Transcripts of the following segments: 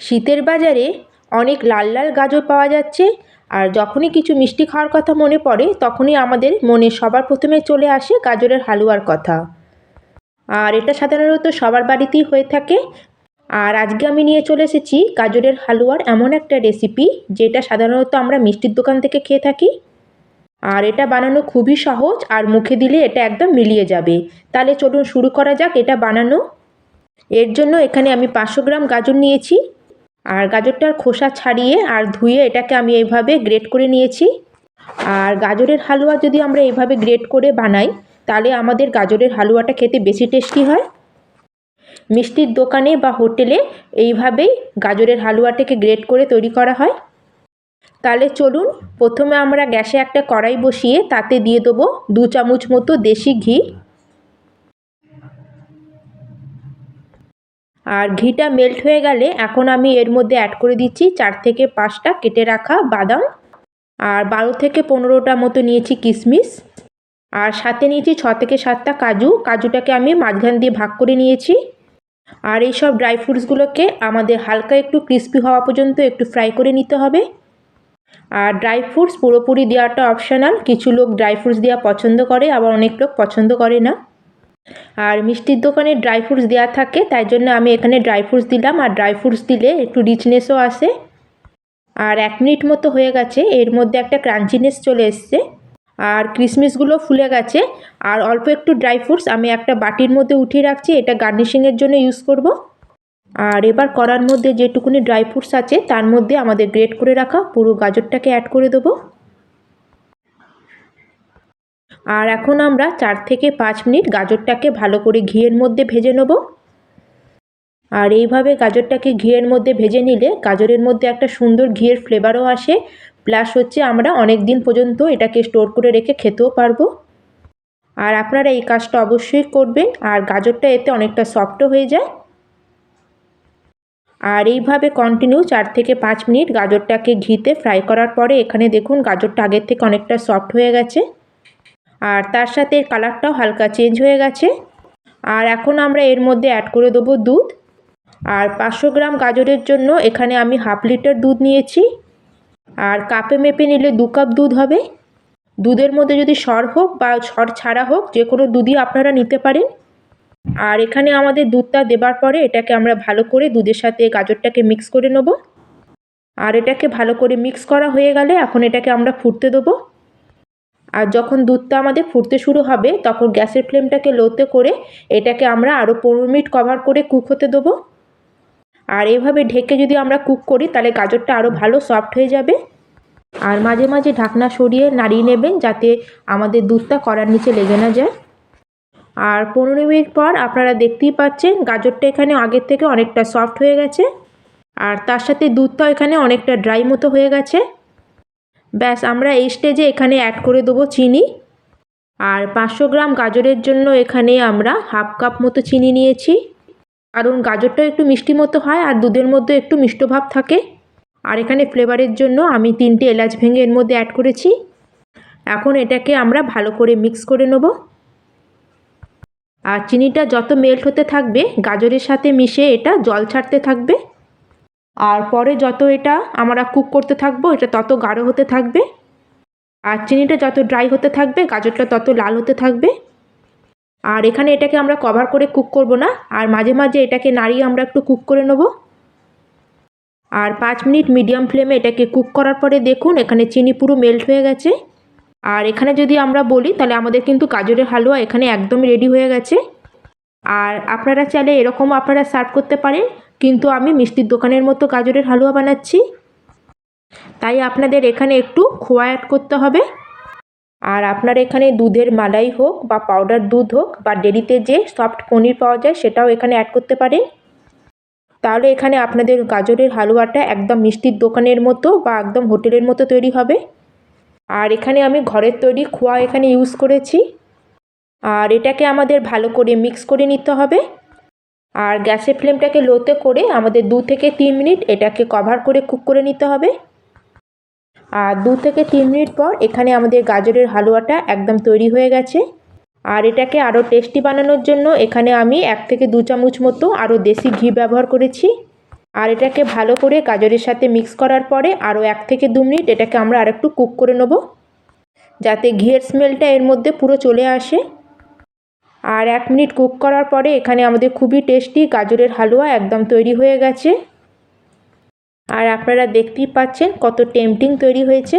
শীতের বাজারে অনেক লাল লাল গাজর পাওয়া যাচ্ছে, আর যখনই কিছু মিষ্টি খাওয়ার কথা মনে পড়ে, তখনই আমাদের মনে সবার প্রথমে চলে আসে গাজরের হালুয়ার কথা। আর এটা সাধারণত সবার বাড়িতেই হয়ে থাকে। আর আজকে আমি নিয়ে চলে এসেছি গাজরের হালুয়ার এমন একটা রেসিপি যেটা সাধারণত আমরা মিষ্টির দোকান থেকে খেয়ে থাকি। আর এটা বানানো খুবই সহজ, আর মুখে দিলে এটা একদম মিলিয়ে যাবে। তাহলে চলুন শুরু করা যাক এটা বানানো। এর জন্য এখানে আমি পাঁচশো গ্রাম গাজর নিয়েছি। আর গাজরটার খোসা ছাড়িয়ে আর ধুয়ে এটাকে আমি এইভাবে গ্রেট করে নিয়েছি। আর গাজরের হালুয়া যদি আমরা এইভাবে গ্রেট করে বানাই, তাহলে আমাদের গাজরের হালুয়াটা খেতে বেশি টেস্টি হয়। মিষ্টির দোকানে বা হোটেলে এইভাবেই গাজরের হালুয়াটাকে গ্রেট করে তৈরি করা হয়। তাহলে চলুন, প্রথমে আমরা গ্যাসে একটা কড়াই বসিয়ে তাতে দিয়ে দেবো দু চামচ মতো দেশি ঘি। আর ঘিটা মেল্ট হয়ে গেলে এখন আমি এর মধ্যে অ্যাড করে দিচ্ছি চার থেকে পাঁচটা কেটে রাখা বাদাম আর বারো থেকে পনেরোটা মতো নিয়েছি কিশমিশ। আর সাথে নিয়েছি ছ থেকে সাতটা কাজু। কাজুটাকে আমি মাঝখান দিয়ে ভাগ করে নিয়েছি। আর এই সব ড্রাই ফ্রুটসগুলোকে আমাদের হালকা একটু ক্রিস্পি হওয়া পর্যন্ত একটু ফ্রাই করে নিতে হবে। আর ড্রাই ফ্রুটস পুরোপুরি দেওয়াটা অপশনাল কিছু লোক ড্রাই ফ্রুটস দেওয়া পছন্দ করে, আবার অনেক লোক পছন্দ করে না। আর মিষ্টির দোকানে ড্রাই ফ্রুটস দেওয়া থাকে, তাই জন্য আমি এখানে ড্রাই ফ্রুটস দিলাম। আর ড্রাই ফ্রুটস দিলে একটু রিচনেসও আসে। আর এক মিনিট মতো হয়ে গেছে, এর মধ্যে একটা ক্রাঞ্চিনেস চলে এসছে। আর কিশমিশগুলো ফুলে গেছে। আর অল্প একটু ড্রাই ফ্রুটস আমি একটা বাটির মধ্যে উঠিয়ে রাখছি, এটা গার্নিশিংয়ের জন্য ইউজ করব। আর এবার করার মধ্যে যেটুকুনি ড্রাই ফ্রুটস আছে, তার মধ্যে আমাদের গ্রেট করে রাখা, পুরো গাজরটাকে অ্যাড করে দেবো। আর এখন আমরা চার থেকে পাঁচ মিনিট গাজরটাকে ভালো করে ঘিয়ের মধ্যে ভেজে নেব। আর এইভাবে গাজরটাকে ঘিয়ের মধ্যে ভেজে নিলে গাজরের মধ্যে একটা সুন্দর ঘিয়ের ফ্লেভারও আসে। প্লাস হচ্ছে আমরা অনেক দিন পর্যন্ত এটাকে স্টোর করে রেখে খেতেও পারব। আর আপনারা এই কাজটা অবশ্যই করবেন আর গাজরটা এতে অনেকটা সফটও হয়ে যায়। আর এইভাবে কন্টিনিউ চার থেকে পাঁচ মিনিট গাজরটাকে ঘিতে ফ্রাই করার পরে এখানে দেখুন গাজরটা আগের থেকে অনেকটা সফট হয়ে গেছে। আর তার সাথে এর কালারটাও হালকা চেঞ্জ হয়ে গেছে। আর এখন আমরা এর মধ্যে অ্যাড করে দেবো দুধ। আর পাঁচশো গ্রাম গাজরের জন্য এখানে আমি হাফ লিটার দুধ নিয়েছি। আর কাপে মেপে নিলে দু কাপ দুধ হবে। দুধের মধ্যে যদি সর হোক বা সর ছাড়া হোক, যে কোনো দুধই আপনারা নিতে পারেন। আর এখানে আমাদের দুধটা দেবার পরে এটাকে আমরা ভালো করে দুধের সাথে গাজরটাকে মিক্স করে নেব। আর এটাকে ভালো করে মিক্স করা হয়ে গেলে এখন এটাকে আমরা ফুটতে দেবো। আর যখন দুধটা আমাদের ফুটতে শুরু হবে, তখন গ্যাসের ফ্লেমটাকে লোতে করে এটাকে আমরা আরও পনেরো মিনিট কভার করে কুক হতে দেবো। আর এভাবে ঢেকে যদি আমরা কুক করি, তাহলে গাজরটা আরও ভালো সফট হয়ে যাবে। আর মাঝে মাঝে ঢাকনা সরিয়ে নাড়িয়ে নেবেন যাতে আমাদের দুধটা কড়ার নিচে লেগে না যায়। আর পনেরো মিনিট পর আপনারা দেখতেই পাচ্ছেন, গাজরটা এখানে আগের থেকে অনেকটা সফট হয়ে গেছে। আর তার সাথে দুধটাও এখানে অনেকটা ড্রাই মতো হয়ে গেছে। ব্যাস, আমরা এই স্টেজে এখানে অ্যাড করে দেবো চিনি। আর পাঁচশো গ্রাম গাজরের জন্য এখানে আমরা হাফ কাপ মতো চিনি নিয়েছি। কারণ গাজরটা একটু মিষ্টি মতো হয় আর দুধের মধ্যে একটু মিষ্ট ভাব থাকে। আর এখানে ফ্লেভারের জন্য আমি তিনটে এলাচ ভেঙে এর মধ্যে অ্যাড করেছি। এখন এটাকে আমরা ভালো করে মিক্স করে নেব। আর চিনিটা যত মেল্ট হতে থাকবে, গাজরের সাথে মিশে এটা জল ছাড়তে থাকবে। আর পরে যত এটা আমরা কুক করতে থাকব, এটা তত গাঢ় হতে থাকবে। আর চিনিটা যত ড্রাই হতে থাকবে, গাজরটা তত লাল হতে থাকবে। আর এখানে এটাকে আমরা কভার করে কুক করব না, আর মাঝে মাঝে এটাকে নাড়িয়ে আমরা একটু কুক করে নেব। আর পাঁচ মিনিট মিডিয়াম ফ্লেমে এটাকে কুক করার পরে দেখুন, এখানে চিনি পুরো মেল্ট হয়ে গেছে। আর এখানে যদি আমরা বলি, তাহলে আমাদের কিন্তু গাজরের হালুয়া এখানে একদমই রেডি হয়ে গেছে। আর আপনারা চাইলে এরকমও আপনারা সার্ভ করতে পারেন। কিন্তু আমি মিষ্টির দোকানের মতো গাজরের হালুয়া বানাচ্ছি। তাই আপনাদের এখানে একটু খোয়া অ্যাড করতে হবে। আর আপনার এখানে দুধের মালাই হোক বা পাউডার দুধ হোক বা ডেরিতে যে সফট পনির পাওয়া যায় সেটাও এখানে অ্যাড করতে পারেন। তাহলে এখানে আপনাদের গাজরের হালুয়াটা একদম মিষ্টির দোকানের মতো বা একদম হোটেলের মতো তৈরি হবে। আর এখানে আমি ঘরের তৈরি খোয়া এখানে ইউজ করেছি। আর এটাকে আমাদের ভালো করে মিক্স করে নিতে হবে। আর গ্যাসের ফ্লেমটাকে লোতে করে আমাদের দু থেকে তিন মিনিট এটাকে কভার করে কুক করে নিতে হবে। আর দু থেকে তিন মিনিট পর এখানে আমাদের গাজরের হালুয়াটা একদম তৈরি হয়ে গেছে। আর এটাকে আরও টেস্টি বানানোর জন্য এখানে আমি এক থেকে দু চামচ মতো আরও দেশি ঘি ব্যবহার করেছি। আর এটাকে ভালো করে গাজরের সাথে মিক্স করার পরে আরও এক থেকে দু মিনিট এটাকে আমরা আরেকটু কুক করে নেব। যাতে ঘিয়ের স্মেলটা এর মধ্যে পুরো চলে আসে। আর এক মিনিট কুক করার পরে এখানে আমাদের খুবই টেস্টি গাজরের হালুয়া একদম তৈরি হয়ে গেছে। আর আপনারা দেখতেই পাচ্ছেন কত টেম্পটিং তৈরি হয়েছে।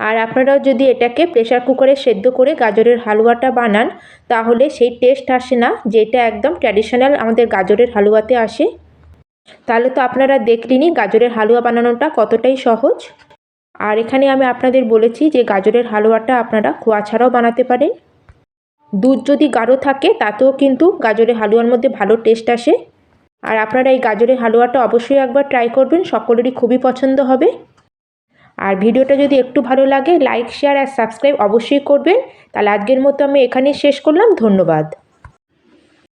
আর আপনারাও যদি এটাকে প্রেশার কুকারে সেদ্ধ করে গাজরের হালুয়াটা বানান, তাহলে সেই টেস্ট আসে না, যেটা একদম ট্র্যাডিশনাল আমাদের গাজরের হালুয়াতে আসে। তাহলে তো আপনারা দেখলেনই গাজরের হালুয়া বানানোটা কতটাই সহজ। আর এখানে আমি আপনাদের বলেছি যে গাজরের হালুয়াটা আপনারা খোয়া ছাড়াও বানাতে পারেন। দুধ যদি গাঢ় থাকে, তাতেও কিন্তু গাজরের হালুয়ার মধ্যে ভালো টেস্ট আসে। আর আপনারা এই গাজরের হালুয়াটা অবশ্যই একবার ট্রাই করবেন, সকলেরই খুবই পছন্দ হবে। আর ভিডিওটা যদি একটু ভালো লাগে লাইক শেয়ার আর সাবস্ক্রাইব অবশ্যই করবেন। তাহলে আজকের মতো আমি এখানেই শেষ করলাম, ধন্যবাদ।